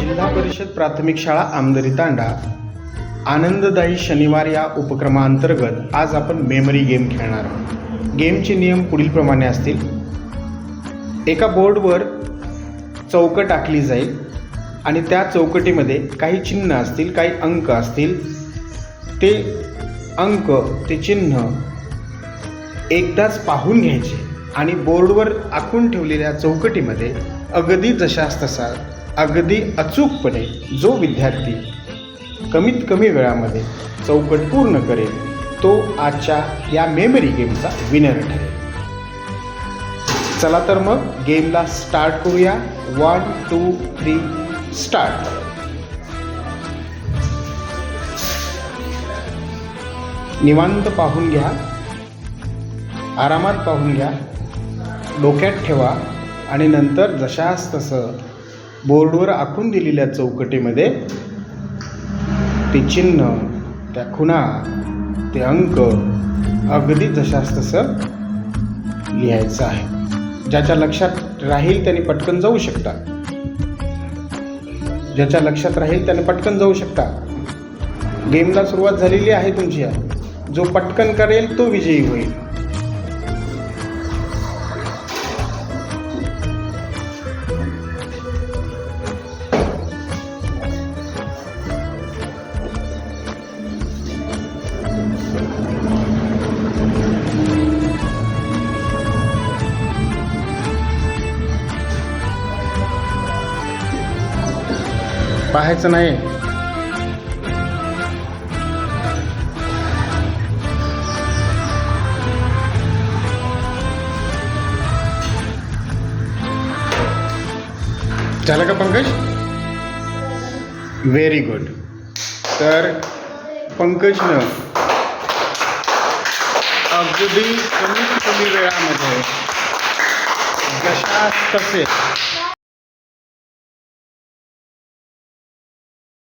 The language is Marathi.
जिल्हा परिषद प्राथमिक शाळा आमदरी तांडा. आनंददायी शनिवार या उपक्रमाअंतर्गत आज आपण मेमरी गेम खेळणार आहोत. गेमचे नियम पुढीलप्रमाणे असतील. एका बोर्डवर चौकट टाकली जाईल आणि त्या चौकटीमध्ये काही चिन्ह असतील काही अंक असतील. ते अंक ते चिन्ह एकदाच पाहून घ्यायचे आणि बोर्डवर आखून ठेवलेल्या चौकटीमध्ये अगदी जशास तसा अगदी अचूकपणे जो विद्यार्थी कमीत कमी वेळामध्ये चौकट पूर्ण करेल तो आजच्या या मेमरी गेमचा विनर ठरेल. चला तर मग गेमला स्टार्ट करूया. वन टू थ्री स्टार्ट निवांत पाहून घ्या. आरामात पाहून घ्या. डोक्यात ठेवा. आणि नंतर जशास तसं बोर्डवर आखून दिलेल्या चौकटीमध्ये ते चिन्ह त्या खुणा ते अंक अगदी जशास तसं लिहायचं आहे. ज्याच्या लक्षात राहील त्याने पटकन जाऊ शकता. ज्याच्या लक्षात राहील त्याने पटकन जाऊ शकता. गेमला सुरुवात झालेली आहे तुमची. जो पटकन करेल तो विजयी होईल. पाहायचं नाही. झालं का पंकज? व्हेरी गुड तर पंकजनं अगदी कमीत कमी वेळामध्ये जशा तसे